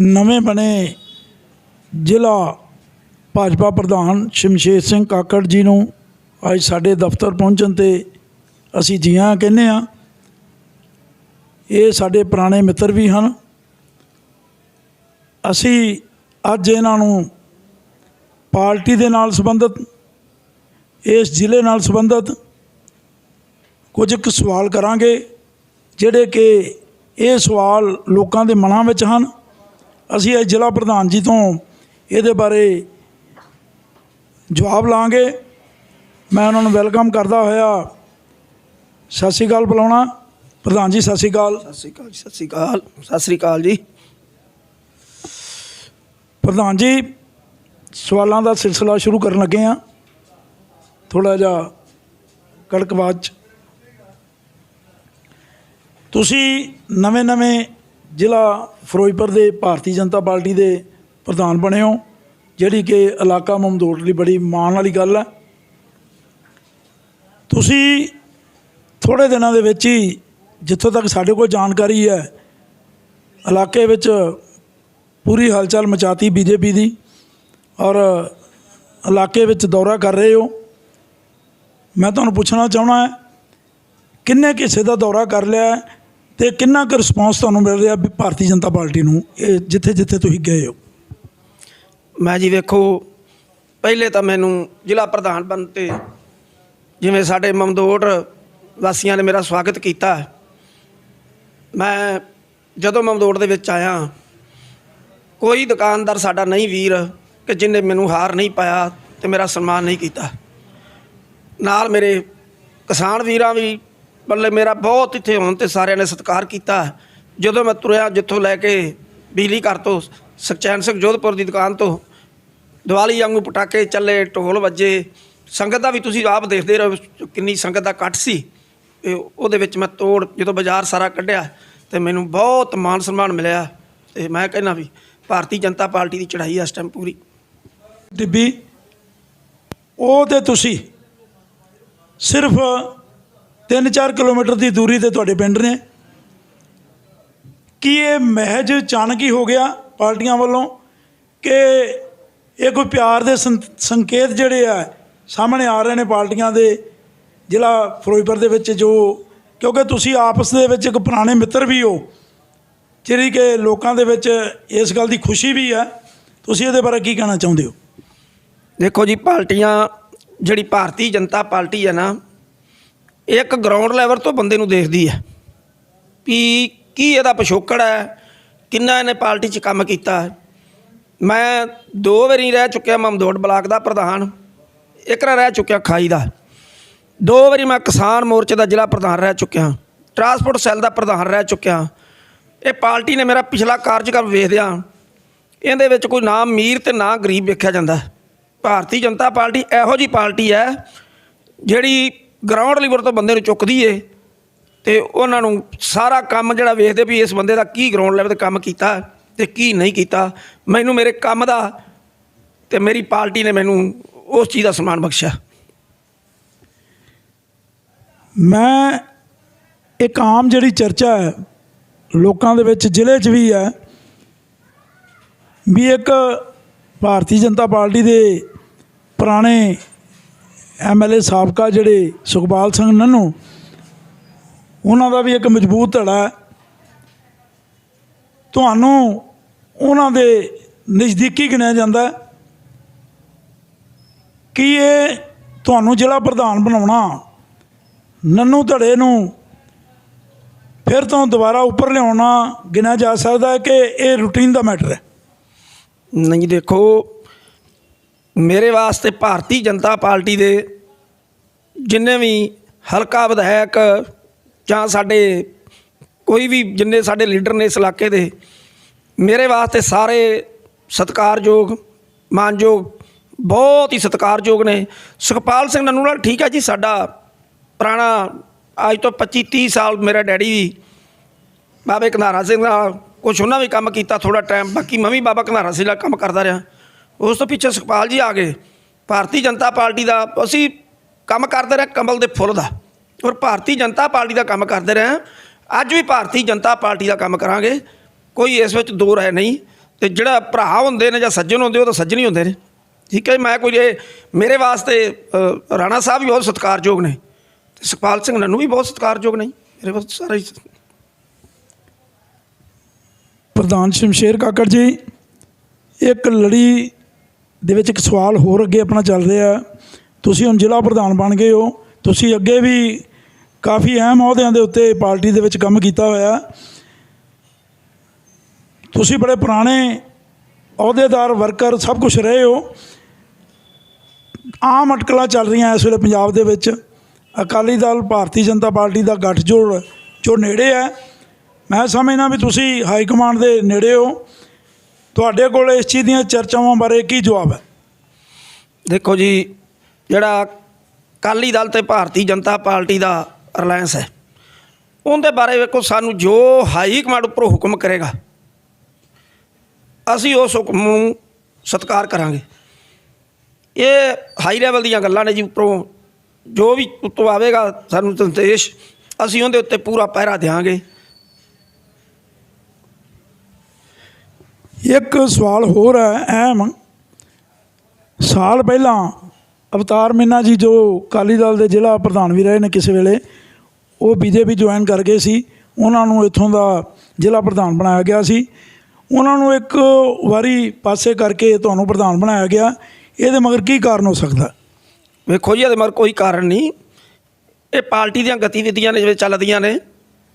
ਨਵੇਂ ਬਣੇ ਜ਼ਿਲ੍ਹਾ ਭਾਜਪਾ ਪ੍ਰਧਾਨ ਸ਼ਮਸ਼ੇਰ ਸਿੰਘ ਕਾਕੜ ਜੀ ਨੂੰ ਅੱਜ ਸਾਡੇ ਦਫ਼ਤਰ ਪਹੁੰਚਣ ਤੇ ਅਸੀਂ ਜੀਆਂ ਕਹਿੰਦੇ ਆ ਇਹ ਸਾਡੇ ਪੁਰਾਣੇ ਮਿੱਤਰ ਵੀ ਹਨ। ਅਸੀਂ ਅੱਜ ਇਹਨਾਂ ਨੂੰ ਪਾਰਟੀ ਦੇ ਨਾਲ ਸੰਬੰਧਿਤ, ਇਸ ਜ਼ਿਲ੍ਹੇ ਨਾਲ ਸੰਬੰਧਿਤ ਕੁਝ ਕੁ ਸਵਾਲ ਕਰਾਂਗੇ, ਜਿਹੜੇ ਕਿ ਇਹ ਸਵਾਲ ਲੋਕਾਂ ਦੇ ਮਨਾਂ ਵਿੱਚ ਹਨ। ਅਸੀਂ ਇਹ ਜ਼ਿਲ੍ਹਾ ਪ੍ਰਧਾਨ ਜੀ ਤੋਂ ਇਹਦੇ ਬਾਰੇ ਜਵਾਬ ਲਾਂਗੇ। ਮੈਂ ਉਹਨਾਂ ਨੂੰ ਵੈਲਕਮ ਕਰਦਾ ਹੋਇਆ। ਸਤਿ ਸ਼੍ਰੀ ਅਕਾਲ ਬੁਲਾਉਣਾ। ਪ੍ਰਧਾਨ ਜੀ ਸਤਿ ਸ਼੍ਰੀ ਅਕਾਲ। ਸਤਿ ਸ੍ਰੀ ਅਕਾਲ ਸਤਿ ਸ੍ਰੀ ਅਕਾਲ। ਸਤਿ ਸ੍ਰੀ ਅਕਾਲ ਜੀ। ਪ੍ਰਧਾਨ ਜੀ ਸਵਾਲਾਂ ਦਾ ਸਿਲਸਿਲਾ ਸ਼ੁਰੂ ਕਰਨ ਲੱਗੇ ਆ ਥੋੜਾ ਜਿਹਾ ਕੜਕਵਾਜ ਤੁਸੀਂ ਨਵੇਂ-ਨਵੇਂ ਜ਼ਿਲ੍ਹਾ ਫਿਰੋਜ਼ਪੁਰ ਦੇ ਭਾਰਤੀ ਜਨਤਾ ਪਾਰਟੀ ਦੇ ਪ੍ਰਧਾਨ ਬਣੇ ਹੋ, ਜਿਹੜੀ ਕਿ ਇਲਾਕਾ ਮਮਦੋਟ ਲਈ ਬੜੀ ਮਾਣ ਵਾਲੀ ਗੱਲ ਹੈ। ਤੁਸੀਂ ਥੋੜੇ ਦਿਨਾਂ ਦੇ ਵਿੱਚ ਹੀ ਜਿੱਥੋਂ ਤੱਕ ਸਾਡੇ ਕੋਲ ਜਾਣਕਾਰੀ ਹੈ, ਇਲਾਕੇ ਵਿੱਚ ਪੂਰੀ ਹਲਚਲ ਮਚਾਤੀ ਬੀਜੇਪੀ ਦੀ ਔਰ ਇਲਾਕੇ ਵਿੱਚ ਦੌਰਾ ਕਰ ਰਹੇ ਹੋ। ਮੈਂ ਤੁਹਾਨੂੰ ਪੁੱਛਣਾ ਚਾਹਣਾ ਹੈ, ਕਿੰਨੇ ਕੁ ਦਾ ਦੌਰਾ ਕਰ ਲਿਆ ਹੈ? ਤੇ ਕਿੰਨਾ ਕੁ ਰਿਸਪੌਂਸ ਤੁਹਾਨੂੰ ਮਿਲ ਰਿਹਾ ਵੀ ਭਾਰਤੀ ਜਨਤਾ ਪਾਰਟੀ ਨੂੰ, ਇਹ ਜਿੱਥੇ ਜਿੱਥੇ ਤੁਸੀਂ ਗਏ ਹੋ? ਮੈਂ ਜੀ ਵੇਖੋ, ਪਹਿਲੇ ਤਾਂ ਮੈਨੂੰ ਜ਼ਿਲ੍ਹਾ ਪ੍ਰਧਾਨ ਬਣ ਤੇ ਜਿਵੇਂ ਸਾਡੇ ਮਮਦੋਟ ਵਾਸੀਆਂ ਨੇ ਮੇਰਾ ਸਵਾਗਤ ਕੀਤਾ ਮੈਂ ਜਦੋਂ ਮਮਦੋਟ ਦੇ ਵਿੱਚ ਆਇਆ, ਕੋਈ ਦੁਕਾਨਦਾਰ ਸਾਡਾ ਨਹੀਂ ਵੀਰ ਕਿ ਜਿਨੇ ਮੈਨੂੰ ਹਾਰ ਨਹੀਂ ਪਾਇਆ ਤੇ ਮੇਰਾ ਸਨਮਾਨ ਨਹੀਂ ਕੀਤਾ। ਨਾਲ ਮੇਰੇ ਕਿਸਾਨ ਵੀਰਾਂ ਵੀ ਮਤਲਬ ਮੇਰਾ ਬਹੁਤ ਇੱਥੇ ਹੋਣ ਤੇ ਸਾਰਿਆਂ ਨੇ ਸਤਿਕਾਰ ਕੀਤਾ। ਜਦੋਂ ਮੈਂ ਤੁਰਿਆ ਜਿੱਥੋਂ ਲੈ ਕੇ ਬਿਜਲੀ ਘਰ ਤੋਂ ਸੁਖਚੈਨ ਸਿੰਘ ਜੋਧਪੁਰ ਦੀ ਦੁਕਾਨ ਤੋਂ, ਦੀਵਾਲੀ ਵਾਂਗੂ ਪਟਾਕੇ ਚੱਲੇ, ਢੋਲ ਵੱਜੇ। ਸੰਗਤ ਦਾ ਵੀ ਤੁਸੀਂ ਆਪ ਦੇਖਦੇ ਰਹੋ ਕਿੰਨੀ ਸੰਗਤ ਦਾ ਇਕੱਠ ਸੀ। ਤੇ ਉਹਦੇ ਵਿੱਚ ਮੈਂ ਤੋੜ ਜਦੋਂ ਬਾਜ਼ਾਰ ਸਾਰਾ ਕੱਢਿਆ ਤੇ ਮੈਨੂੰ ਬਹੁਤ ਮਾਨ ਸਨਮਾਨ ਮਿਲਿਆ। ਤੇ ਮੈਂ ਕਹਿੰਦਾ ਵੀ ਭਾਰਤੀ ਜਨਤਾ ਪਾਰਟੀ ਦੀ ਚੜ੍ਹਾਈ ਇਸ ਟਾਈਮ ਪੂਰੀ। ਟਿੱਬੀ ਉਹ ਤੇ ਤੁਸੀਂ ਸਿਰਫ 3-4 ਕਿਲੋਮੀਟਰ ਦੀ ਦੂਰੀ ਤੇ ਤੁਹਾਡੇ ਪਿੰਡ ਨੇ। ਕੀ ਇਹ ਮਹਿਜ ਅਚਾਨਕ ਹੀ ਹੋ ਗਿਆ ਪਾਰਟੀਆਂ ਵੱਲੋਂ ਕਿ ਇਹ ਕੋਈ ਪਿਆਰ ਦੇ ਸੰ- ਸੰਕੇਤ ਜਿਹੜੇ ਆ ਸਾਹਮਣੇ ਆ ਰਹੇ ਨੇ ਪਾਰਟੀਆਂ ਦੇ ਜ਼ਿਲ੍ਹਾ ਫਿਰੋਜ਼ਪੁਰ ਦੇ ਵਿੱਚ ਜੋ, ਕਿਉਂਕਿ ਤੁਸੀਂ ਆਪਸ ਦੇ ਵਿੱਚ ਇੱਕ ਪੁਰਾਣੇ ਮਿੱਤਰ ਵੀ ਹੋ, ਜਿਹੜੀ ਕਿ ਲੋਕਾਂ ਦੇ ਵਿੱਚ ਇਸ ਗੱਲ ਦੀ ਖੁਸ਼ੀ ਵੀ ਹੈ। ਤੁਸੀਂ ਇਹਦੇ ਬਾਰੇ ਕੀ ਕਹਿਣਾ ਚਾਹੁੰਦੇ ਹੋ? ਦੇਖੋ ਜੀ, ਪਾਰਟੀਆਂ, ਜਿਹੜੀ ਭਾਰਤੀ ਜਨਤਾ ਪਾਰਟੀ ਹੈ ਨਾ ਇੱਕ ਗਰਾਊਂਡ ਲੈਵਲ ਤੋਂ ਬੰਦੇ ਨੂੰ ਦੇਖਦੀ ਹੈ ਵੀ ਕੀ ਇਹਦਾ ਪਿਛੋਕੜ ਹੈ, ਕਿੰਨਾ ਇਹਨੇ ਪਾਰਟੀ 'ਚ ਕੰਮ ਕੀਤਾ। ਹੈ ਮੈਂ ਦੋ ਵਾਰੀ ਰਹਿ ਚੁੱਕਿਆ ਮਮਦੋੜ ਬਲਾਕ ਦਾ ਪ੍ਰਧਾਨ, ਇੱਕ ਵਾਰ ਰਹਿ ਚੁੱਕਿਆ ਖਾਈ ਦਾ। ਦੋ ਵਾਰੀ ਮੈਂ ਕਿਸਾਨ ਮੋਰਚੇ ਦਾ ਜ਼ਿਲ੍ਹਾ ਪ੍ਰਧਾਨ ਰਹਿ ਚੁੱਕਿਆ ਟਰਾਂਸਪੋਰਟ ਸੈੱਲ ਦਾ ਪ੍ਰਧਾਨ ਰਹਿ ਚੁੱਕਿਆ। ਇਹ ਪਾਰਟੀ ਨੇ ਮੇਰਾ ਪਿਛਲਾ ਕਾਰਜਕਾਲ ਵੇਖਦਿਆਂ ਇਹਦੇ ਵਿੱਚ ਕੋਈ ਨਾ ਅਮੀਰ ਤੇ ਨਾ ਗਰੀਬ ਵੇਖਿਆ ਜਾਂਦਾ। ਭਾਰਤੀ ਜਨਤਾ ਪਾਰਟੀ ਇਹੋ ਜੀ ਪਾਰਟੀ ਹੈ ਜਿਹੜੀ ਗਰਾਊਂਡ ਲੈਵਲ ਤੋਂ ਬੰਦੇ ਨੂੰ ਚੁੱਕਦੀ ਏ। ਤੇ ਉਹਨਾਂ ਨੂੰ ਸਾਰਾ ਕੰਮ ਜਿਹੜਾ ਵੇਖਦੇ ਵੀ ਇਸ ਬੰਦੇ ਦਾ ਕੀ ਗਰਾਊਂਡ ਲੈਵਲ ਤੇ ਕੰਮ ਕੀਤਾ ਤੇ ਕੀ ਨਹੀਂ ਕੀਤਾ। ਮੈਨੂੰ ਮੇਰੇ ਕੰਮ ਦਾ ਤੇ ਮੇਰੀ ਪਾਰਟੀ ਨੇ ਮੈਨੂੰ ਉਸ ਚੀਜ਼ ਦਾ ਸਨਮਾਨ ਬਖਸ਼ਿਆ। ਮੈਂ ਇੱਕ ਆਮ ਜਿਹੜੀ ਚਰਚਾ ਹੈ ਲੋਕਾਂ ਦੇ ਵਿੱਚ, ਜ਼ਿਲ੍ਹੇ 'ਚ ਵੀ ਹੈ ਵੀ ਇੱਕ ਭਾਰਤੀ ਜਨਤਾ ਪਾਰਟੀ ਦੇ ਪੁਰਾਣੇ ਐਮਐਲਏ ਸਾਬਕਾ ਜਿਹੜੇ ਸੁਖਪਾਲ ਸਿੰਘ ਨੰਨੂ, ਉਹਨਾਂ ਦਾ ਵੀ ਇੱਕ ਮਜ਼ਬੂਤ ਧੜਾ ਹੈ। ਤੁਹਾਨੂੰ ਉਹਨਾਂ ਦੇ ਨਜ਼ਦੀਕੀ ਗਿਣਿਆ ਜਾਂਦਾ ਹੈ ਕੀ ਇਹ ਤੁਹਾਨੂੰ ਜ਼ਿਲ੍ਹਾ ਪ੍ਰਧਾਨ ਬਣਾਉਣਾ, ਨੰਨੂ ਧੜੇ ਨੂੰ ਫਿਰ ਤੋਂ ਦੁਬਾਰਾ ਉੱਪਰ ਲਿਆਉਣਾ ਗਿਣਿਆ ਜਾ ਸਕਦਾ ਕਿ ਇਹ ਰੂਟੀਨ ਦਾ ਮੈਟਰ ਹੈ? ਨਹੀਂ ਦੇਖੋ ਮੇਰੇ ਵਾਸਤੇ ਭਾਰਤੀ ਜਨਤਾ ਪਾਰਟੀ ਦੇ ਜਿੰਨੇ ਵੀ ਹਲਕਾ ਵਿਧਾਇਕ ਜਾਂ ਸਾਡੇ ਕੋਈ ਵੀ ਜਿੰਨੇ ਸਾਡੇ ਲੀਡਰ ਨੇ ਇਸ ਇਲਾਕੇ ਦੇ, ਮੇਰੇ ਵਾਸਤੇ ਸਾਰੇ ਸਤਿਕਾਰਯੋਗ, ਮਾਨਯੋਗ, ਬਹੁਤ ਹੀ ਸਤਿਕਾਰਯੋਗ ਨੇ। ਸੁਖਪਾਲ ਸਿੰਘ ਨੰਨੂ ਨਾਲ ਠੀਕ ਹੈ ਜੀ, ਸਾਡਾ ਪੁਰਾਣਾ ਅੱਜ ਤੋਂ 25 30 ਸਾਲ ਮੇਰਾ ਡੈਡੀ ਵੀ ਬਾਬੇ ਕਨਾਰਾ ਸਿੰਘ ਨਾਲ ਕੁਛ ਉਹਨਾਂ ਵੀ ਕੰਮ ਕੀਤਾ ਥੋੜਾ ਟਾਈਮ ਬਾਕੀ ਮੈਂ ਵੀ ਬਾਬਾ ਕਨਾਰਾ ਸਿੰਘ ਨਾਲ ਕੰਮ ਕਰਦਾ ਰਿਹਾ। ਉਸ ਤੋਂ ਪਿੱਛੇ ਸੁਖਪਾਲ ਜੀ ਆ ਗਏ। ਭਾਰਤੀ ਜਨਤਾ ਪਾਰਟੀ ਦਾ ਅਸੀਂ ਕੰਮ ਕਰਦੇ ਰਹੇ ਕਮਲ ਦੇ ਫੁੱਲ ਦਾ। ਔਰ ਭਾਰਤੀ ਜਨਤਾ ਪਾਰਟੀ ਦਾ ਕੰਮ ਕਰਦੇ ਰਹੇ। ਅੱਜ ਵੀ ਭਾਰਤੀ ਜਨਤਾ ਪਾਰਟੀ ਦਾ ਕੰਮ ਕਰਾਂਗੇ। ਕੋਈ ਇਸ ਵਿੱਚ ਦੋ ਰਾਏ ਨਹੀਂ। ਤੇ ਜਿਹੜਾ ਭਰਾ ਹੁੰਦੇ ਨੇ ਜਾਂ ਸੱਜਣ ਹੁੰਦੇ, ਉਹ ਤਾਂ ਸੱਜਣ ਹੀ ਹੁੰਦੇ ਨੇ। ਠੀਕ ਹੈ ਮੈਂ ਕੋਈ ਇਹ ਮੇਰੇ ਵਾਸਤੇ ਰਾਣਾ ਸਾਹਿਬ ਵੀ ਬਹੁਤ ਸਤਿਕਾਰਯੋਗ ਨੇ। ਤੇ ਸੁਖਪਾਲ ਸਿੰਘ ਨੰਨੂ ਵੀ ਬਹੁਤ ਸਤਿਕਾਰਯੋਗ ਨੇ। ਮੇਰੇ ਵਾਸਤੇ ਸਾਰੇ ਹੀ ਪ੍ਰਧਾਨ ਸ਼ਮਸ਼ੇਰ ਕਾਕੜ ਜੀ, ਇੱਕ ਲੜੀ ਦੇ ਵਿੱਚ ਇੱਕ ਸਵਾਲ ਹੋਰ ਅੱਗੇ ਆਪਣਾ ਚੱਲ ਰਿਹਾ ਤੁਸੀਂ ਹੁਣ ਜ਼ਿਲ੍ਹਾ ਪ੍ਰਧਾਨ ਬਣ ਗਏ ਹੋ। ਤੁਸੀਂ ਅੱਗੇ ਵੀ ਕਾਫੀ ਅਹਿਮ ਅਹੁਦਿਆਂ ਦੇ ਉੱਤੇ ਪਾਰਟੀ ਦੇ ਵਿੱਚ ਕੰਮ ਕੀਤਾ ਹੋਇਆ ਤੁਸੀਂ ਬੜੇ ਪੁਰਾਣੇ ਅਹੁਦੇਦਾਰ, ਵਰਕਰ, ਸਭ ਕੁਝ ਰਹੇ ਹੋ। ਆਮ ਅਟਕਲਾਂ ਚੱਲ ਰਹੀਆਂ ਇਸ ਵੇਲੇ ਪੰਜਾਬ ਦੇ ਵਿੱਚ। ਅਕਾਲੀ ਦਲ, ਭਾਰਤੀ ਜਨਤਾ ਪਾਰਟੀ ਦਾ ਗੱਠਜੋੜ ਜੋ ਨੇੜੇ ਹੈ। ਮੈਂ ਸਮਝਦਾ ਵੀ ਤੁਸੀਂ ਹਾਈ ਕਮਾਂਡ ਦੇ ਨੇੜੇ ਹੋ। ਤੁਹਾਡੇ ਕੋਲ ਇਸ ਚੀਜ਼ ਦੀਆਂ ਚਰਚਾਵਾਂ ਬਾਰੇ ਕੀ ਜਵਾਬ ਹੈ? ਦੇਖੋ ਜੀ, ਜਿਹੜਾ ਅਕਾਲੀ ਦਲ ਤੇ ਭਾਰਤੀ ਜਨਤਾ ਪਾਰਟੀ ਦਾ ਰਿਲਾਇੰਸ ਹੈ, ਉਹਦੇ ਬਾਰੇ ਵੇਖੋ, ਸਾਨੂੰ ਜੋ ਹਾਈ ਕਮਾਂਡ ਉੱਪਰੋਂ ਹੁਕਮ ਕਰੇਗਾ, ਅਸੀਂ ਉਸ ਹੁਕਮ ਨੂੰ ਸਤਿਕਾਰ ਕਰਾਂਗੇ। ਇਹ ਹਾਈ ਲੈਵਲ ਦੀਆਂ ਗੱਲਾਂ ਨੇ ਜੀ ਉੱਪਰੋਂ, ਜੋ ਵੀ ਉੱਤੋਂ ਆਵੇਗਾ ਸਾਨੂੰ ਸੰਦੇਸ਼, ਅਸੀਂ ਉਹਦੇ ਉੱਤੇ ਪੂਰਾ ਪਹਿਰਾ ਦੇਵਾਂਗੇ ਇੱਕ ਸਵਾਲ ਹੋਰ ਹੈ ਅਹਿਮ ਸਾਲ ਪਹਿਲਾਂ ਅਵਤਾਰ ਮਿੰਨਾ ਜੀ ਜੋ ਅਕਾਲੀ ਦਲ ਦੇ ਜ਼ਿਲ੍ਹਾ ਪ੍ਰਧਾਨ ਵੀ ਰਹੇ ਨੇ ਕਿਸੇ ਵੇਲੇ, ਉਹ ਬੀਜੇਪੀ ਜੁਆਇਨ ਕਰ ਗਏ ਸੀ। ਉਹਨਾਂ ਨੂੰ ਇੱਥੋਂ ਦਾ ਜ਼ਿਲ੍ਹਾ ਪ੍ਰਧਾਨ ਬਣਾਇਆ ਗਿਆ ਸੀ। ਉਹਨਾਂ ਨੂੰ ਇੱਕ ਵਾਰੀ ਪਾਸੇ ਕਰਕੇ ਤੁਹਾਨੂੰ ਪ੍ਰਧਾਨ ਬਣਾਇਆ ਗਿਆ। ਇਹਦੇ ਮਗਰ ਕੀ ਕਾਰਨ ਹੋ ਸਕਦਾ? ਵੇਖੋ ਜੀ, ਇਹਦੇ ਮਗਰ ਕੋਈ ਕਾਰਨ ਨਹੀਂ। ਇਹ ਪਾਰਟੀ ਦੀਆਂ ਗਤੀਵਿਧੀਆਂ ਨੇ, ਜਿਵੇਂ ਚੱਲਦੀਆਂ ਨੇ,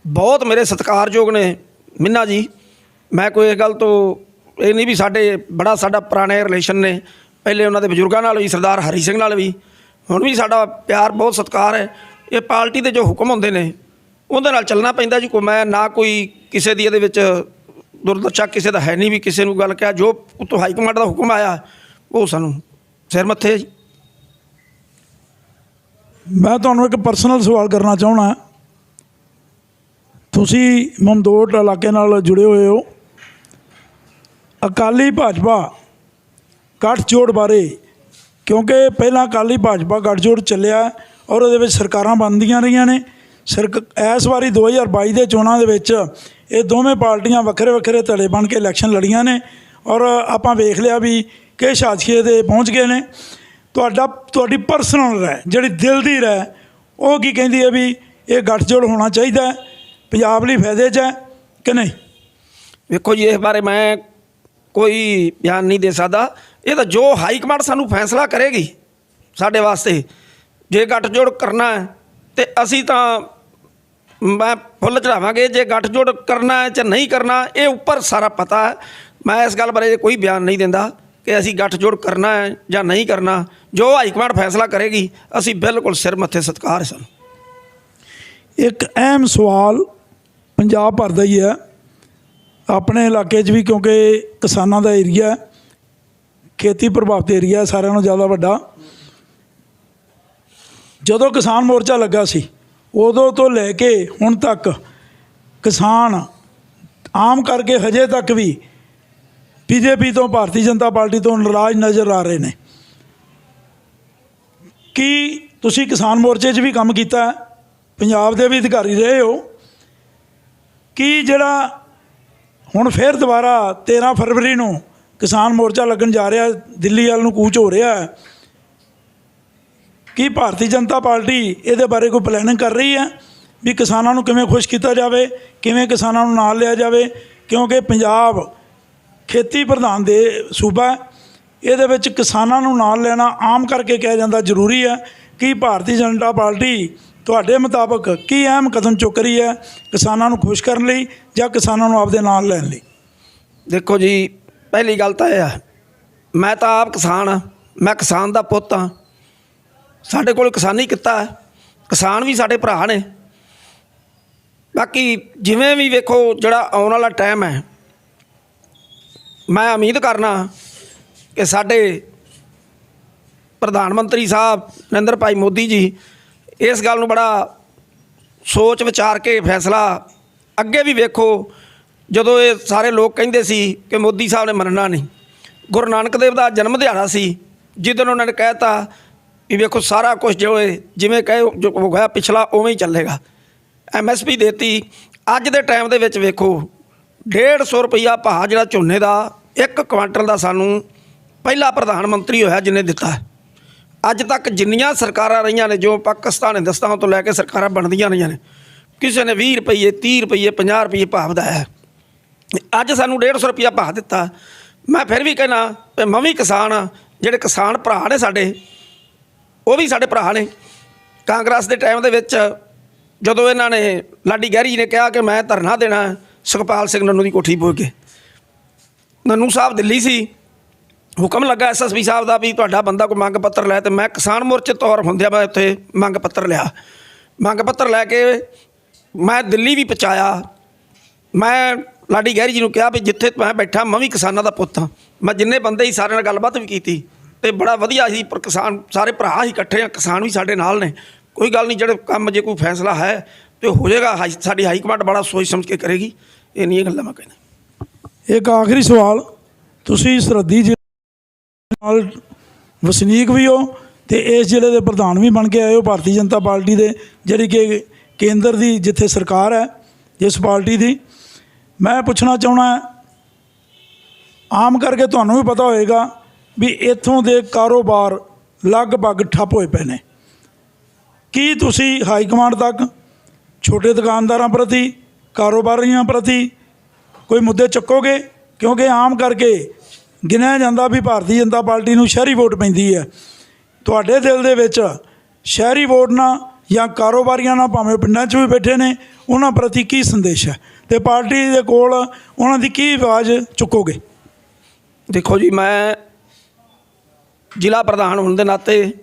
ਬਹੁਤ ਮੇਰੇ ਸਤਿਕਾਰਯੋਗ ਨੇ ਮਿੰਨਾ ਜੀ। ਮੈਂ ਕੋਈ ਇਹ ਗੱਲ ਤੋਂ ਇਹ ਨਹੀਂ ਵੀ ਸਾਡੇ, ਬੜਾ ਸਾਡਾ ਪੁਰਾਣੇ ਰਿਲੇਸ਼ਨ ਨੇ। ਪਹਿਲੇ ਉਹਨਾਂ ਦੇ ਬਜ਼ੁਰਗਾਂ ਨਾਲ ਵੀ, ਸਰਦਾਰ ਹਰੀ ਸਿੰਘ ਨਾਲ ਵੀ। ਹੁਣ ਵੀ ਸਾਡਾ ਪਿਆਰ ਬਹੁਤ ਸਤਿਕਾਰ ਹੈ। ਇਹ ਪਾਰਟੀ ਦੇ ਜੋ ਹੁਕਮ ਹੁੰਦੇ ਨੇ, ਉਹਦੇ ਨਾਲ ਚੱਲਣਾ ਪੈਂਦਾ ਜੀ। ਕੋਈ ਮੈਂ ਨਾ ਕੋਈ ਕਿਸੇ ਦੀ ਇਹਦੇ ਵਿੱਚ ਦੁਰਦਸ਼ਾ, ਕਿਸੇ ਦਾ ਹੈ ਨਹੀਂ ਵੀ ਕਿਸੇ ਨੂੰ ਗੱਲ ਕਿਹਾ। ਜੋ ਉੱਤੋਂ ਹਾਈ ਕਮਾਂਡ ਦਾ ਹੁਕਮ ਆਇਆ, ਉਹ ਸਾਨੂੰ ਸਿਰ ਮੱਥੇ ਜੀ। ਮੈਂ ਤੁਹਾਨੂੰ ਇੱਕ ਪਰਸਨਲ ਸਵਾਲ ਕਰਨਾ ਚਾਹਣਾ ਤੁਸੀਂ ਮਮਦੋਟ ਇਲਾਕੇ ਨਾਲ ਜੁੜੇ ਹੋਏ ਹੋ। ਅਕਾਲੀ ਭਾਜਪਾ ਗੱਠਜੋੜ ਬਾਰੇ, ਕਿਉਂਕਿ ਪਹਿਲਾਂ ਅਕਾਲੀ ਭਾਜਪਾ ਗੱਠਜੋੜ ਚੱਲਿਆ ਔਰ ਉਹਦੇ ਵਿੱਚ ਸਰਕਾਰਾਂ ਬਣਦੀਆਂ ਰਹੀਆਂ ਨੇ। ਸਰਕ, ਇਸ ਵਾਰੀ 2022 ਦੇ ਚੋਣਾਂ ਦੇ ਵਿੱਚ ਇਹ ਦੋਵੇਂ ਪਾਰਟੀਆਂ ਵੱਖਰੇ ਵੱਖਰੇ ਧੜੇ ਬਣ ਕੇ ਇਲੈਕਸ਼ਨ ਲੜੀਆਂ ਨੇ ਔਰ ਆਪਾਂ ਵੇਖ ਲਿਆ ਵੀ ਕਿ ਸ਼ਾਸਕੀਏ ਦੇ ਪਹੁੰਚ ਗਏ ਨੇ। ਤੁਹਾਡਾ, ਤੁਹਾਡੀ ਪਰਸਨਲ ਰਹਿ ਜਿਹੜੀ ਦਿਲ ਦੀ ਰਹਿ ਉਹ ਕੀ ਕਹਿੰਦੀ ਹੈ ਵੀ ਇਹ ਗੱਠਜੋੜ ਹੋਣਾ ਚਾਹੀਦਾ ਪੰਜਾਬ ਲਈ ਫਾਇਦੇ 'ਚ ਹੈ ਕਿ ਨਹੀਂ? ਵੇਖੋ ਜੀ, ਇਸ ਬਾਰੇ ਮੈਂ ਕੋਈ ਬਿਆਨ ਨਹੀਂ ਦੇ ਸਕਦਾ। ਇਹ ਤਾਂ ਜੋ ਹਾਈ ਕਮਾਂਡ ਸਾਨੂੰ ਫੈਸਲਾ ਕਰੇਗੀ ਸਾਡੇ ਵਾਸਤੇ, ਜੇ ਗੱਠਜੋੜ ਕਰਨਾ ਹੈ ਤੇ ਅਸੀਂ ਤਾਂ ਮੈਂ ਫੁੱਲ ਚੜਾਵਾਂਗੇ, ਜੇ ਗੱਠਜੋੜ ਕਰਨਾ ਹੈ ਜਾਂ ਨਹੀਂ ਕਰਨਾ, ਇਹ ਉੱਪਰ ਸਾਰਾ ਪਤਾ ਹੈ। ਮੈਂ ਇਸ ਗੱਲ ਬਾਰੇ ਕੋਈ ਬਿਆਨ ਨਹੀਂ ਦਿੰਦਾ ਕਿ ਅਸੀਂ ਗੱਠਜੋੜ ਕਰਨਾ ਹੈ ਜਾਂ ਨਹੀਂ ਕਰਨਾ। ਜੋ ਹਾਈ ਕਮਾਂਡ ਫੈਸਲਾ ਕਰੇਗੀ, ਅਸੀਂ ਬਿਲਕੁਲ ਸਿਰ ਮੱਥੇ ਸਤਿਕਾਰ ਹੈ ਸਾਨੂੰ। ਇੱਕ ਅਹਿਮ ਸਵਾਲ ਪੰਜਾਬ ਭਰ ਦਾ ਹੀ ਹੈ। ਆਪਣੇ ਇਲਾਕੇ 'ਚ ਵੀ ਕਿਉਂਕਿ ਕਿਸਾਨਾਂ ਦਾ ਏਰੀਆ ਖੇਤੀ ਪ੍ਰਭਾਵਿਤ ਏਰੀਆ ਸਾਰਿਆਂ ਨਾਲੋਂ ਜ਼ਿਆਦਾ ਵੱਡਾ। ਜਦੋਂ ਕਿਸਾਨ ਮੋਰਚਾ ਲੱਗਾ ਸੀ, ਉਦੋਂ ਤੋਂ ਲੈ ਕੇ ਹੁਣ ਤੱਕ ਕਿਸਾਨ ਆਮ ਕਰਕੇ ਹਜੇ ਤੱਕ ਵੀ ਬੀਜੇਪੀ ਤੋਂ, ਭਾਰਤੀ ਜਨਤਾ ਪਾਰਟੀ ਤੋਂ ਨਾਰਾਜ਼ ਨਜ਼ਰ ਆ ਰਹੇ ਨੇ। ਕੀ ਤੁਸੀਂ ਕਿਸਾਨ ਮੋਰਚੇ 'ਚ ਵੀ ਕੰਮ ਕੀਤਾ ਪੰਜਾਬ ਦੇ ਵੀ ਅਧਿਕਾਰੀ ਰਹੇ ਹੋ। ਕੀ ਜਿਹੜਾ ਹੁਣ ਫਿਰ ਦੁਬਾਰਾ 13 ਫਰਵਰੀ ਨੂੰ ਕਿਸਾਨ ਮੋਰਚਾ ਲੱਗਣ ਜਾ ਰਿਹਾ, ਦਿੱਲੀ ਵਾਲ ਨੂੰ ਕੂਚ ਹੋ ਰਿਹਾ ਹੈ। ਕੀ ਭਾਰਤੀ ਜਨਤਾ ਪਾਰਟੀ ਇਹਦੇ ਬਾਰੇ ਕੋਈ ਪਲੈਨਿੰਗ ਕਰ ਰਹੀ ਹੈ? ਵੀ ਕਿਸਾਨਾਂ ਨੂੰ ਕਿਵੇਂ ਖੁਸ਼ ਕੀਤਾ ਜਾਵੇ, ਕਿਵੇਂ ਕਿਸਾਨਾਂ ਨੂੰ ਨਾਲ ਲਿਆ ਜਾਵੇ? ਕਿਉਂਕਿ ਪੰਜਾਬ ਖੇਤੀ ਪ੍ਰਧਾਨ ਦੇ ਸੂਬਾ ਹੈ। ਇਹਦੇ ਵਿੱਚ ਕਿਸਾਨਾਂ ਨੂੰ ਨਾਲ ਲੈਣਾ ਆਮ ਕਰਕੇ ਕਿਹਾ ਜਾਂਦਾ ਜ਼ਰੂਰੀ ਹੈ। ਕਿ ਭਾਰਤੀ ਜਨਤਾ ਪਾਰਟੀ ਤੁਹਾਡੇ ਮੁਤਾਬਕ ਕੀ ਅਹਿਮ ਕਦਮ ਚੁੱਕ ਰਹੀ ਹੈ ਕਿਸਾਨਾਂ ਨੂੰ ਖੁਸ਼ ਕਰਨ ਲਈ? ਜਾਂ ਕਿਸਾਨਾਂ ਨੂੰ ਆਪਦੇ ਨਾਲ ਲੈਣ ਲਈ? ਦੇਖੋ ਜੀ, ਪਹਿਲੀ ਗੱਲ ਤਾਂ ਇਹ ਆ, ਮੈਂ ਤਾਂ ਆਪ ਕਿਸਾਨ ਆ, ਮੈਂ ਕਿਸਾਨ ਦਾ ਪੁੱਤ ਆ। ਸਾਡੇ ਕੋਲ ਕਿਸਾਨੀ ਕਿੱਤਾ ਹੈ, ਕਿਸਾਨ ਵੀ ਸਾਡੇ ਭਰਾ ਨੇ। ਬਾਕੀ ਜਿਵੇਂ ਵੀ ਵੇਖੋ, ਜਿਹੜਾ ਆਉਣ ਵਾਲਾ ਟਾਈਮ ਹੈ, ਮੈਂ ਉਮੀਦ ਕਰਨਾ ਕਿ ਸਾਡੇ ਪ੍ਰਧਾਨ ਮੰਤਰੀ ਸਾਹਿਬ ਨਰਿੰਦਰ ਭਾਈ ਮੋਦੀ ਜੀ ਇਸ ਗੱਲ ਨੂੰ ਬੜਾ ਸੋਚ ਵਿਚਾਰ ਕੇ ਫੈਸਲਾ ਅੱਗੇ ਵੀ ਵੇਖੋ, ਜਦੋਂ ਇਹ ਸਾਰੇ ਲੋਕ ਕਹਿੰਦੇ ਸੀ ਕਿ ਮੋਦੀ ਸਾਹਿਬ ਨੇ ਮੰਨਣਾ ਨਹੀਂ, ਗੁਰੂ ਨਾਨਕ ਦੇਵ ਦਾ ਜਨਮ ਦਿਹਾੜਾ ਸੀ, ਜਿੱਦਣ ਉਹਨਾਂ ਨੇ ਕਹਿਤਾ ਵੀ ਵੇਖੋ ਸਾਰਾ ਕੁਝ ਜੋ ਇਹ ਜਿਵੇਂ ਕਹੇ, ਜੋ ਹੋਇਆ ਪਿਛਲਾ ਉਵੇਂ ਹੀ ਚੱਲੇਗਾ। ਐਮਐਸਪੀ ਦੇਤੀ, ਅੱਜ ਦੇ ਟਾਈਮ ਦੇ ਵਿੱਚ ਵੇਖੋ 150 ਰੁਪਈਆ ਭਾਅ ਜਿਹੜਾ ਝੋਨੇ ਦਾ, ਇੱਕ ਕੁਆਂਟਲ ਦਾ ਸਾਨੂੰ ਪਹਿਲਾ ਪ੍ਰਧਾਨ ਮੰਤਰੀ ਹੋਇਆ ਜਿਹਨੇ ਦਿੱਤਾ। ਅੱਜ ਤੱਕ ਜਿੰਨੀਆਂ ਸਰਕਾਰਾਂ ਰਹੀਆਂ ਨੇ, ਜੋ ਪਾਕਿਸਤਾਨ, ਹਿੰਦੁਸਤਾਨ ਤੋਂ ਲੈ ਕੇ ਸਰਕਾਰਾਂ ਬਣਦੀਆਂ ਰਹੀਆਂ ਨੇ ਕਿਸੇ ਨੇ 20 ਰੁਪਏ 30 ਰੁਪਏ 50 ਰੁਪਏ ਭਾਅ ਵਧਾਇਆ। ਅੱਜ ਸਾਨੂੰ 150 ਰੁਪਿਆ ਭਾਅ ਦਿੱਤਾ। ਮੈਂ ਫਿਰ ਵੀ ਕਹਿਣਾ ਵੀ ਮੈਂ ਵੀ ਕਿਸਾਨ ਆ, ਜਿਹੜੇ ਕਿਸਾਨ ਭਰਾ ਨੇ ਸਾਡੇ, ਉਹ ਵੀ ਸਾਡੇ ਭਰਾ ਨੇ। ਕਾਂਗਰਸ ਦੇ ਟਾਈਮ ਦੇ ਵਿੱਚ ਜਦੋਂ ਇਹਨਾਂ ਨੇ ਲਾਡੀ ਗਹਿਰੀ ਜੀ ਨੇ ਕਿਹਾ ਕਿ ਮੈਂ ਧਰਨਾ ਦੇਣਾ, ਸੁਖਪਾਲ ਸਿੰਘ ਨੰਨੂ ਦੀ ਕੋਠੀ ਪਹੁੰਚ ਕੇ। ਨੰਨੂ ਸਾਹਿਬ ਦਿੱਲੀ ਸੀ। ਹੁਕਮ ਲੱਗਾ ਐਸਐਸਪੀ ਸਾਹਿਬ ਦਾ ਵੀ ਤੁਹਾਡਾ ਬੰਦਾ ਕੋਈ ਮੰਗ ਪੱਤਰ ਲੈ ਤੇ ਮੈਂ ਕਿਸਾਨ ਮੋਰਚੇ ਤੌਰ ਹੁੰਦਿਆਂ ਮੈਂ ਉੱਥੇ ਮੰਗ ਪੱਤਰ ਲਿਆ। ਮੰਗ ਪੱਤਰ ਲੈ ਕੇ ਮੈਂ ਦਿੱਲੀ ਵੀ ਪਹੁੰਚਾਇਆ। ਮੈਂ ਲਾਡੀ ਗਹਿਰੀ ਜੀ ਨੂੰ ਕਿਹਾ ਵੀ ਜਿੱਥੇ ਮੈਂ ਬੈਠਾ, ਮੈਂ ਵੀ ਕਿਸਾਨਾਂ ਦਾ ਪੁੱਤ ਹਾਂ। ਮੈਂ ਜਿੰਨੇ ਬੰਦੇ ਹੀ ਸਾਰਿਆਂ ਨਾਲ ਗੱਲਬਾਤ ਵੀ ਕੀਤੀ ਤੇ ਬੜਾ ਵਧੀਆ ਸੀ, ਪਰ ਕਿਸਾਨ ਸਾਰੇ ਭਰਾ ਹੀ ਇਕੱਠੇ ਆ, ਕਿਸਾਨ ਵੀ ਸਾਡੇ ਨਾਲ ਨੇ। ਕੋਈ ਗੱਲ ਨਹੀਂ, ਜਿਹੜੇ ਕੰਮ ਜੇ ਕੋਈ ਫੈਸਲਾ ਹੈ ਤੇ ਹੋ ਜਾਏਗਾ। ਹਾਈ- ਸਾਡੀ ਹਾਈ ਕਮਾਂਡ ਬੜਾ ਸੋਚ ਸਮਝ ਕੇ ਕਰੇਗੀ। ਇਹ ਨਹੀਂ ਇਹ ਗੱਲਾਂ ਮੈਂ ਕਹਿੰਦਾ। ਇੱਕ ਆਖਰੀ ਸਵਾਲ, ਤੁਸੀਂ ਸਰਹੱਦੀ ਜ਼ਿਲ੍ਹੇ ਨਾਲ ਵਸਨੀਕ ਵੀ ਹੋ ਤੇ ਇਸ ਜ਼ਿਲ੍ਹੇ ਦੇ ਪ੍ਰਧਾਨ ਵੀ ਬਣ ਕੇ ਆਏ ਹੋ, ਭਾਰਤੀ ਜਨਤਾ ਪਾਰਟੀ ਦੇ, ਜਿਹੜੀ ਕਿ ਕੇਂਦਰ ਦੀ ਜਿੱਥੇ ਸਰਕਾਰ ਹੈ, ਜਿਸ ਪਾਰਟੀ ਦੀ, ਮੈਂ ਪੁੱਛਣਾ ਚਾਹਣਾ ਆਮ ਕਰਕੇ ਤੁਹਾਨੂੰ ਵੀ ਪਤਾ ਹੋਏਗਾ ਵੀ ਇੱਥੋਂ ਦੇ ਕਾਰੋਬਾਰ ਲਗਭਗ ਠੱਪ ਹੋਏ ਪਏ ਨੇ। ਕੀ ਤੁਸੀਂ ਹਾਈ ਕਮਾਂਡ ਤੱਕ, ਛੋਟੇ ਦੁਕਾਨਦਾਰਾਂ ਪ੍ਰਤੀ, ਕਾਰੋਬਾਰੀਆਂ ਪ੍ਰਤੀ ਕੋਈ ਮੁੱਦੇ ਚੱਕੋਗੇ? ਕਿਉਂਕਿ ਆਮ ਕਰਕੇ ਗਿਣਿਆ ਜਾਂਦਾ ਵੀ ਭਾਰਤੀ ਜਨਤਾ ਪਾਰਟੀ ਨੂੰ ਸ਼ਹਿਰੀ ਵੋਟ ਪੈਂਦੀ ਹੈ। ਤੁਹਾਡੇ ਦਿਲ ਦੇ ਵਿੱਚ ਸ਼ਹਿਰੀ ਵੋਟ ਨਾਲ ਜਾਂ ਕਾਰੋਬਾਰੀਆਂ ਨਾਲ ਭਾਵੇਂ ਪਿੰਡਾਂ 'ਚ ਵੀ ਬੈਠੇ ਨੇ, ਉਹਨਾਂ ਪ੍ਰਤੀ ਕੀ ਸੰਦੇਸ਼ ਹੈ? ਤੇ ਪਾਰਟੀ ਦੇ ਕੋਲ ਉਹਨਾਂ ਦੀ ਕੀ ਆਵਾਜ਼ ਚੁੱਕੋਗੇ? ਦੇਖੋ ਜੀ, ਮੈਂ ਜ਼ਿਲ੍ਹਾ ਪ੍ਰਧਾਨ ਹੋਣ ਦੇ ਨਾਤੇ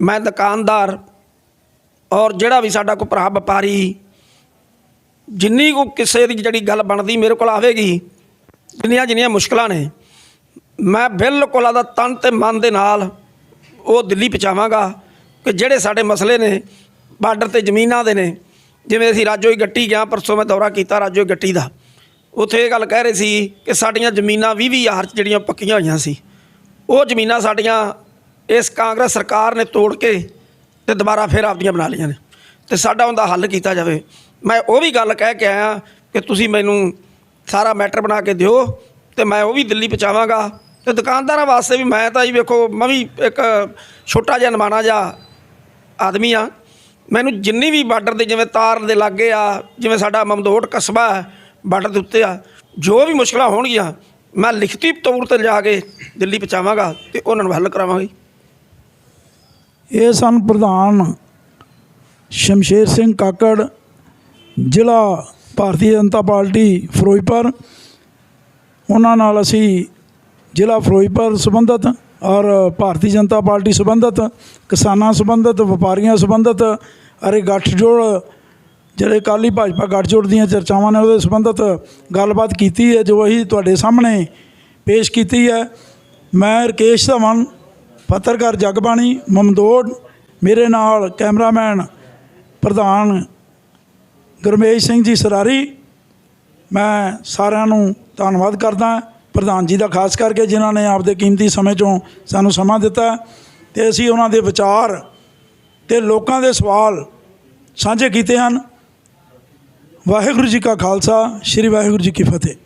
ਮੈਂ ਦੁਕਾਨਦਾਰ ਔਰ ਜਿਹੜਾ ਵੀ ਸਾਡਾ ਕੋਈ ਭਰਾ ਵਪਾਰੀ, ਜਿੰਨੀ ਕੋ ਕਿਸੇ ਦੀ ਜਿਹੜੀ ਗੱਲ ਬਣਦੀ ਮੇਰੇ ਕੋਲ ਆਵੇਗੀ, ਜਿੰਨੀਆਂ ਜਿੰਨੀਆਂ ਮੁਸ਼ਕਲਾਂ ਨੇ, ਮੈਂ ਬਿਲਕੁਲ ਆਦਾ ਤਨ ਤੇ ਮਨ ਦੇ ਨਾਲ ਉਹ ਦਿੱਲੀ ਪਹੁੰਚਾਵਾਂਗਾ। ਕਿ ਜਿਹੜੇ ਸਾਡੇ ਮਸਲੇ ਨੇ, ਬਾਰਡਰ ਤੇ ਜ਼ਮੀਨਾਂ ਦੇ ਨੇ, ਜਿਵੇਂ ਅਸੀਂ ਰਾਜੋਈ ਗੱਟੀ ਗਿਆ, ਪਰਸੋਂ ਮੈਂ ਦੌਰਾ ਕੀਤਾ ਰਾਜੋਈ ਗੱਟੀ ਦਾ। ਉੱਥੇ ਇਹ ਗੱਲ ਕਹਿ ਰਹੇ ਸੀ ਕਿ ਸਾਡੀਆਂ ਜ਼ਮੀਨਾਂ 20 ਵੀਹ ਹਜ਼ਾਰ 'ਚ ਜਿਹੜੀਆਂ ਪੱਕੀਆਂ ਹੋਈਆਂ ਸੀ, ਉਹ ਜ਼ਮੀਨਾਂ ਸਾਡੀਆਂ ਇਸ ਕਾਂਗਰਸ ਸਰਕਾਰ ਨੇ ਤੋੜ ਕੇ ਤੇ ਦੁਬਾਰਾ ਫਿਰ ਆਪਦੀਆਂ ਬਣਾ ਲਈਆਂ ਨੇ। ਤੇ ਸਾਡਾ ਉਹਦਾ ਹੱਲ ਕੀਤਾ ਜਾਵੇ। ਮੈਂ ਉਹ ਵੀ ਗੱਲ ਕਹਿ ਕੇ ਆਇਆ ਕਿ ਤੁਸੀਂ ਮੈਨੂੰ ਸਾਰਾ ਮੈਟਰ ਬਣਾ ਕੇ ਦਿਓ ਤੇ ਮੈਂ ਉਹ ਵੀ ਦਿੱਲੀ ਪਹੁੰਚਾਵਾਂਗਾ। ਤੇ ਦੁਕਾਨਦਾਰਾਂ ਵਾਸਤੇ ਵੀ ਮੈਂ ਤਾਂ ਜੀ ਵੇਖੋ, ਮੈਂ ਵੀ ਇੱਕ ਛੋਟਾ ਜਿਹਾ ਨਮਾਣਾ ਜਿਹਾ ਆਦਮੀ ਆ। ਮੈਨੂੰ ਜਿੰਨੀ ਵੀ ਬਾਰਡਰ ਦੇ ਜਿਵੇਂ ਤਾਰ ਦੇ ਲਾਗੇ ਆ, ਜਿਵੇਂ ਸਾਡਾ ਮਮਦੋਟ ਕਸਬਾ ਹੈ, ਬਾਰਡਰ ਦੇ ਉੱਤੇ ਆ, ਜੋ ਵੀ ਮੁਸ਼ਕਲਾਂ ਹੋਣਗੀਆਂ, ਮੈਂ ਲਿਖਤੀ ਤੌਰ ਤੇ ਜਾ ਕੇ ਦਿੱਲੀ ਪਹੁੰਚਾਵਾਂਗਾ ਤੇ ਉਹਨਾਂ ਨੂੰ ਹੱਲ ਕਰਾਵਾਂਗੇ। ਇਹ ਸਨ ਪ੍ਰਧਾਨ ਸ਼ਮਸ਼ੇਰ ਸਿੰਘ ਕਾਕੜ, ਜ਼ਿਲ੍ਹਾ ਭਾਰਤੀ ਜਨਤਾ ਪਾਰਟੀ ਫਿਰੋਜ਼ਪੁਰ। ਉਹਨਾਂ ਨਾਲ ਅਸੀਂ ਜ਼ਿਲ੍ਹਾ ਫਿਰੋਜ਼ਪੁਰ ਸੰਬੰਧਤ ਔਰ ਭਾਰਤੀ ਜਨਤਾ ਪਾਰਟੀ ਸੰਬੰਧਤ, ਕਿਸਾਨਾਂ ਸੰਬੰਧਤ, ਵਪਾਰੀਆਂ ਸੰਬੰਧਤ, ਅਰੇ ਗੱਠਜੋੜ, ਜਿਹੜੇ ਕਾਲੀ ਭਾਜਪਾ ਗੱਠਜੋੜ ਦੀਆਂ ਚਰਚਾਵਾਂ ਨੇ ਉਹਦੇ ਸੰਬੰਧਤ ਗੱਲਬਾਤ ਕੀਤੀ ਹੈ, ਜੋ ਅਸੀਂ ਤੁਹਾਡੇ ਸਾਹਮਣੇ ਪੇਸ਼ ਕੀਤੀ ਹੈ। ਮੈਂ ਰਕੇਸ਼ ਧਵਨ, ਪੱਤਰਕਾਰ ਜਗਬਾਣੀ, ਮਮਦੋੜ, ਮੇਰੇ ਨਾਲ ਕੈਮਰਾਮੈਨ ਪ੍ਰਧਾਨ ਗੁਰਮੇਸ਼ ਸਿੰਘ ਜੀ ਸਰਾਰੀ। ਮੈਂ ਸਾਰਿਆਂ ਨੂੰ ਧੰਨਵਾਦ ਕਰਦਾ। ਪ੍ਰਧਾਨ ਜੀ ਦਾ, ਖਾਸ ਕਰਕੇ ਜਿਨ੍ਹਾਂ ਨੇ ਆਪਦੇ ਕੀਮਤੀ ਸਮੇਂ ਚੋਂ ਸਾਨੂੰ ਸਮਾਂ ਦਿੱਤਾ ਤੇ ਅਸੀਂ ਉਹਨਾਂ ਦੇ ਵਿਚਾਰ ਤੇ ਲੋਕਾਂ ਦੇ ਸਵਾਲ ਸਾਂਝੇ ਕੀਤੇ ਹਨ। ਵਾਹਿਗੁਰੂ ਜੀ ਕਾ ਖਾਲਸਾ, ਸ੍ਰੀ ਵਾਹਿਗੁਰੂ ਜੀ ਕੀ ਫਤਿਹ।